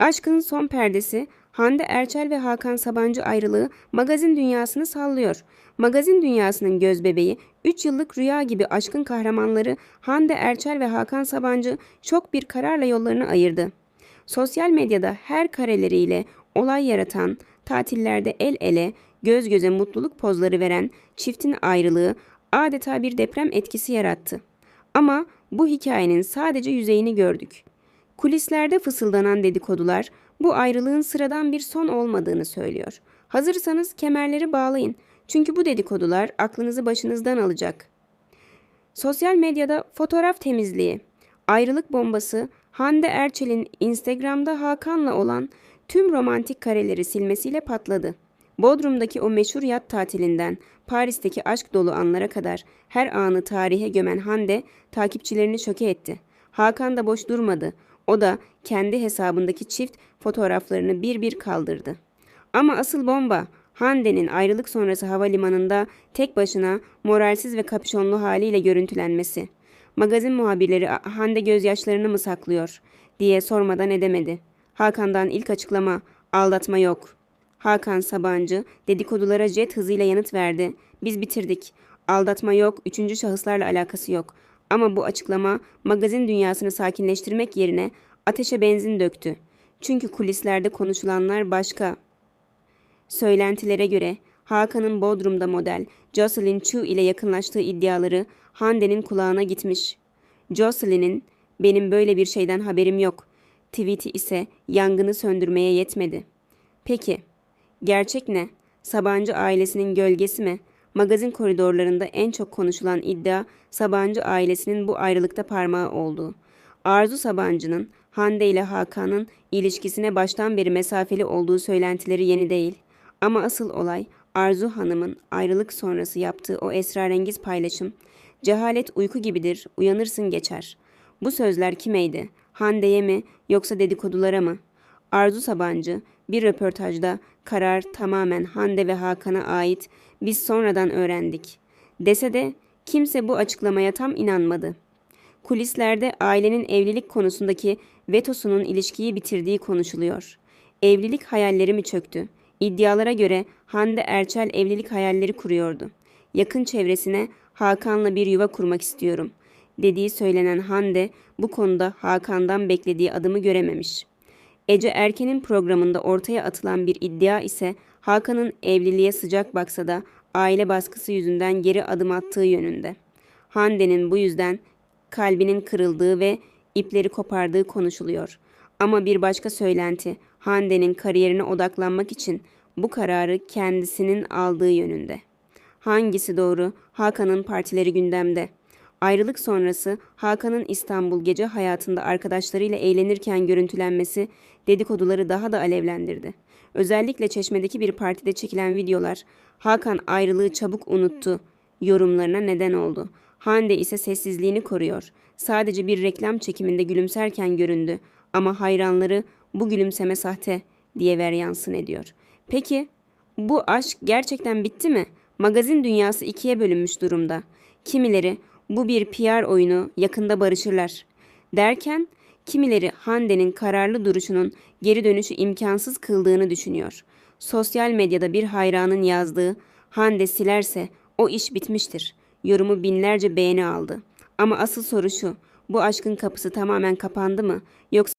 Aşkın son perdesi Hande Erçel ve Hakan Sabancı ayrılığı magazin dünyasını sallıyor. Magazin dünyasının gözbebeği 3 yıllık rüya gibi aşkın kahramanları Hande Erçel ve Hakan Sabancı şok bir kararla yollarını ayırdı. Sosyal medyada her kareleriyle olay yaratan, tatillerde el ele, göz göze mutluluk pozları veren çiftin ayrılığı adeta bir deprem etkisi yarattı. Ama bu hikayenin sadece yüzeyini gördük. Kulislerde fısıldanan dedikodular bu ayrılığın sıradan bir son olmadığını söylüyor. Hazırsanız kemerleri bağlayın. Çünkü bu dedikodular aklınızı başınızdan alacak. Sosyal medyada fotoğraf temizliği, ayrılık bombası, Hande Erçel'in Instagram'da Hakan'la olan tüm romantik kareleri silmesiyle patladı. Bodrum'daki o meşhur yat tatilinden Paris'teki aşk dolu anlara kadar her anı tarihe gömen Hande takipçilerini şoke etti. Hakan da boş durmadı. O da kendi hesabındaki çift fotoğraflarını bir bir kaldırdı. Ama asıl bomba Hande'nin ayrılık sonrası havalimanında tek başına moralsiz ve kapşonlu haliyle görüntülenmesi. Magazin muhabirleri Hande gözyaşlarını mı saklıyor diye sormadan edemedi. Hakan'dan ilk açıklama aldatma yok. Hakan Sabancı dedikodulara jet hızıyla yanıt verdi. Biz bitirdik. Aldatma yok, üçüncü şahıslarla alakası yok. Ama bu açıklama magazin dünyasını sakinleştirmek yerine ateşe benzin döktü. Çünkü kulislerde konuşulanlar başka. Söylentilere göre Hakan'ın Bodrum'da model Jocelyn Chu ile yakınlaştığı iddiaları Hande'nin kulağına gitmiş. Jocelyn'in benim böyle bir şeyden haberim yok. Tweet'i ise yangını söndürmeye yetmedi. Peki, gerçek ne? Sabancı ailesinin gölgesi mi? Magazin koridorlarında en çok konuşulan iddia Sabancı ailesinin bu ayrılıkta parmağı olduğu. Arzu Sabancı'nın Hande ile Hakan'ın ilişkisine baştan beri mesafeli olduğu söylentileri yeni değil. Ama asıl olay Arzu Hanım'ın ayrılık sonrası yaptığı o esrarengiz paylaşım. Cehalet uyku gibidir, uyanırsın geçer. Bu sözler kimeydi? Hande'ye mi yoksa dedikodulara mı? Arzu Sabancı bir röportajda karar tamamen Hande ve Hakan'a ait biz sonradan öğrendik. Dese de kimse bu açıklamaya tam inanmadı. Kulislerde ailenin evlilik konusundaki vetosunun ilişkiyi bitirdiği konuşuluyor. Evlilik hayalleri mi çöktü? İddialara göre Hande Erçel evlilik hayalleri kuruyordu. Yakın çevresine Hakan'la bir yuva kurmak istiyorum dediği söylenen Hande bu konuda Hakan'dan beklediği adımı görememiş. Ece Erken'in programında ortaya atılan bir iddia ise Hakan'ın evliliğe sıcak baksa da aile baskısı yüzünden geri adım attığı yönünde. Hande'nin bu yüzden kalbinin kırıldığı ve ipleri kopardığı konuşuluyor. Ama bir başka söylenti Hande'nin kariyerine odaklanmak için bu kararı kendisinin aldığı yönünde. Hangisi doğru? Hakan'ın partileri gündemde. Ayrılık sonrası Hakan'ın İstanbul gece hayatında arkadaşlarıyla eğlenirken görüntülenmesi dedikoduları daha da alevlendirdi. Özellikle Çeşme'deki bir partide çekilen videolar Hakan ayrılığı çabuk unuttu yorumlarına neden oldu. Hande ise sessizliğini koruyor. Sadece bir reklam çekiminde gülümserken göründü ama hayranları bu gülümseme sahte diye veryansın ediyor. Peki bu aşk gerçekten bitti mi? Magazin dünyası ikiye bölünmüş durumda. Kimileri bu bir PR oyunu yakında barışırlar derken kimileri Hande'nin kararlı duruşunun geri dönüşü imkansız kıldığını düşünüyor. Sosyal medyada bir hayranın yazdığı Hande silerse o iş bitmiştir. Yorumu binlerce beğeni aldı. Ama asıl soru şu. Bu aşkın kapısı tamamen kapandı mı? Yoksa